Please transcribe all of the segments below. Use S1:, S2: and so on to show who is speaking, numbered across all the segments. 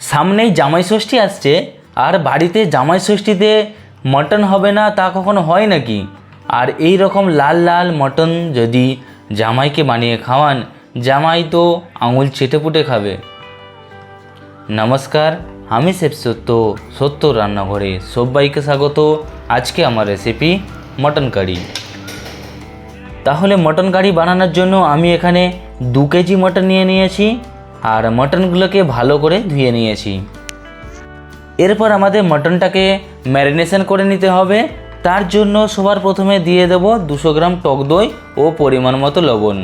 S1: সামনেই জামাই ষষ্ঠী আসছে, আর বাড়িতে জামাই ষষ্ঠীতে মটন হবে না তা কখনো হয় নাকি? আর এই রকম লাল লাল মটন যদি জামাইকে বানিয়ে খাওয়ান, জামাই তো আঙুল চেটেপুটে খাবে। নমস্কার, আমি শেফ সত্য সত্য রান্নাঘরে সবাইকে স্বাগত। আজকে আমার রেসিপি মটন কারি। তাহলে মটন কারি বানানোর জন্য আমি এখানে দু কেজি মটন নিয়ে নিয়েছি। আর মটনগুলোকে ভালো করে ধুয়ে নিয়েছি। এরপর আমাদের মটনটাকে ম্যারিনেশন করে নিতে হবে। তার জন্য সবার প্রথমে দিয়ে দেব দুশো গ্রাম টক দই ও পরিমাণ মতো লবণ।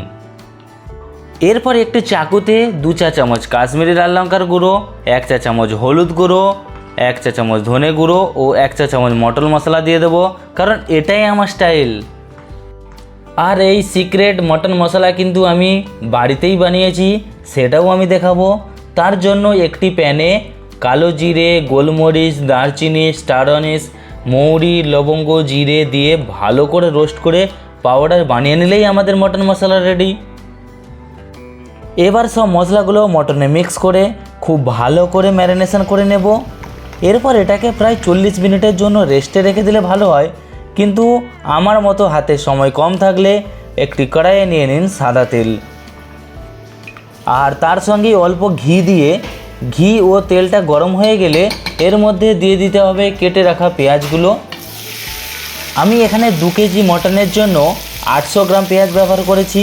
S1: এরপর একটি চাকুতে দু চা চামচ কাশ্মীরি লাল লঙ্কার গুঁড়ো, এক চা চামচ হলুদ গুঁড়ো, এক চা চামচ ধনে গুঁড়ো ও এক চা চামচ মটন মশলা দিয়ে দেবো, কারণ এটাই আমার স্টাইল। আর এই সিক্রেট মটন মশলা কিন্তু আমি বাড়িতেই বানিয়েছি। সেটাও আমি দেখাবো। তার জন্য একটি প্যানে কালো জিরে, গোলমরিচ, দারচিনি স্টার অনিস মৌরি, লবঙ্গ, জিরে দিয়ে ভালো করে রোস্ট করে পাউডার বানিয়ে নিলেই আমাদের মটন মশলা রেডি এবার সব মশলাগুলো মটনে মিক্স করে খুব ভালো করে ম্যারিনেশন করে নেব। এরপর এটাকে প্রায় চল্লিশ মিনিটের জন্য রেস্টে রেখে দিলে ভালো হয়। কিন্তু আমার মতো হাতে সময় কম থাকলে একটি কড়াইয়ে নিয়ে নিন সাদা তেল। আর তার সঙ্গে অল্প ঘি দিয়ে, ঘি ও তেলটা গরম হয়ে গেলে এর মধ্যে দিয়ে দিতে হবে কেটে রাখা পেঁয়াজগুলো। আমি এখানে দু কেজি মটনের জন্য আটশো গ্রাম পেঁয়াজ ব্যবহার করেছি।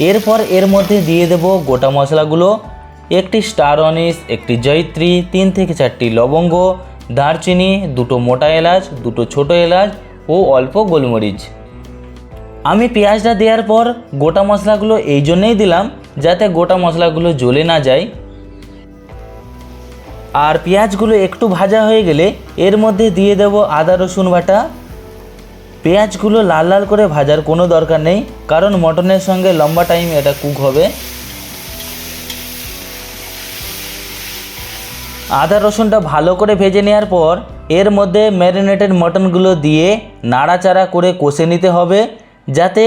S1: এরপর এর মধ্যে দিয়ে দেব গোটা মশলাগুলো। একটি স্টার অনিস, একটি জয়িত্রী, তিন থেকে চারটি লবঙ্গ, দারচিনি, দুটো মোটা এলাচ, দুটো ছোটো এলাচ ও অল্প গোলমরিচ। আমি পেঁয়াজটা দেওয়ার পর গোটা মশলাগুলো এই জন্যেই দিলাম যাতে গোটা মশলাগুলো জ্বলে না যায়। আর পেঁয়াজগুলো একটু ভাজা হয়ে গেলে এর মধ্যে দিয়ে দেব আদা, রসুন বাটা। পেঁয়াজগুলো লাল লাল করে ভাজার কোনো দরকার নেই, কারণ মটনের সঙ্গে লম্বা টাইম এটা কুক হবে। আদা, রসুনটা ভালো করে ভেজে নেওয়ার পর এর মধ্যে ম্যারিনেটেড মটনগুলো দিয়ে নাড়াচাড়া করে কষে নিতে হবে, যাতে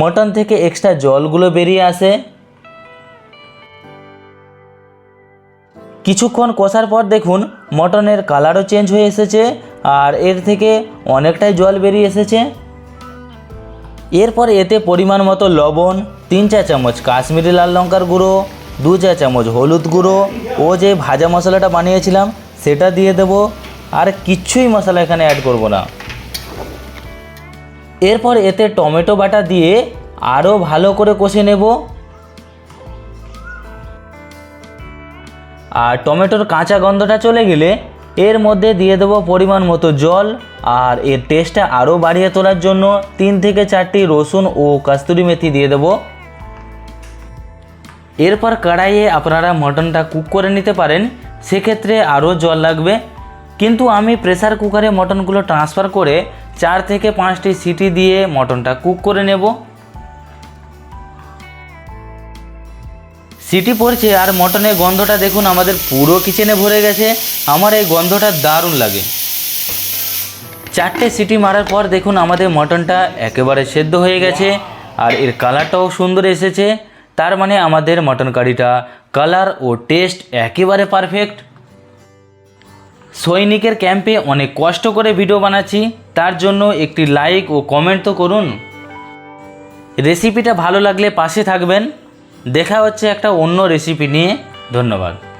S1: মটন থেকে এক্সট্রা জলগুলো বেরিয়ে আসে। কিছুক্ষণ কষার পর দেখুন মটনের কালারও চেঞ্জ হয়ে এসেছে আর এর থেকে অনেকটাই জল বেরিয়ে এসেছে। এরপর এতে পরিমাণ মতো লবণ, তিন চা চামচ কাশ্মীরি লাল লঙ্কার গুঁড়ো, দু চা চামচ হলুদ গুঁড়ো ও যে ভাজা মশলাটা বানিয়েছিলাম সেটা দিয়ে দেব। আর কিচ্ছুই মশলা এখানে অ্যাড করব না। এরপর এতে টমেটো বাটা দিয়ে আরও ভালো করে কষে নেব। আর টমেটোর কাঁচা গন্ধটা চলে গেলে এর মধ্যে দিয়ে দেবো পরিমাণ মতো জল আর এর টেস্টটা আরও বাড়িয়ে তোলার জন্য তিন থেকে চারটি রসুন ও কাস্তুরি মেথি দিয়ে দেবো। এরপর কড়াইয়ে আপনারা মটনটা কুক করে নিতে পারেন, সেক্ষেত্রে আরও জল লাগবে। কিন্তু আমি প্রেসার কুকারে মটনগুলো ট্রান্সফার করে চার থেকে পাঁচটি সিটি দিয়ে মটনটা কুক করে নেব। সিটি পড়ছে আর মটনের গন্ধটা দেখুন, আমাদের পুরো কিচেনে ভরে গেছে। আমার এই গন্ধটা দারুণ লাগে। চারটে সিটি মারার পর দেখুন, আমাদের মটনটা একেবারে সেদ্ধ হয়ে গেছে আর এর কালারটাও সুন্দর এসেছে। তার মানে আমাদের মটন কারিটা কালার ও টেস্ট একেবারে পারফেক্ট সৈনিকের ক্যাম্পে অনেক কষ্ট করে ভিডিও বানাচ্ছি, তার জন্য একটি লাইক ও কমেন্ট তো করুন। রেসিপিটা ভালো লাগলে পাশে থাকবেন। দেখা হচ্ছে একটা অন্য রেসিপি নিয়ে। ধন্যবাদ।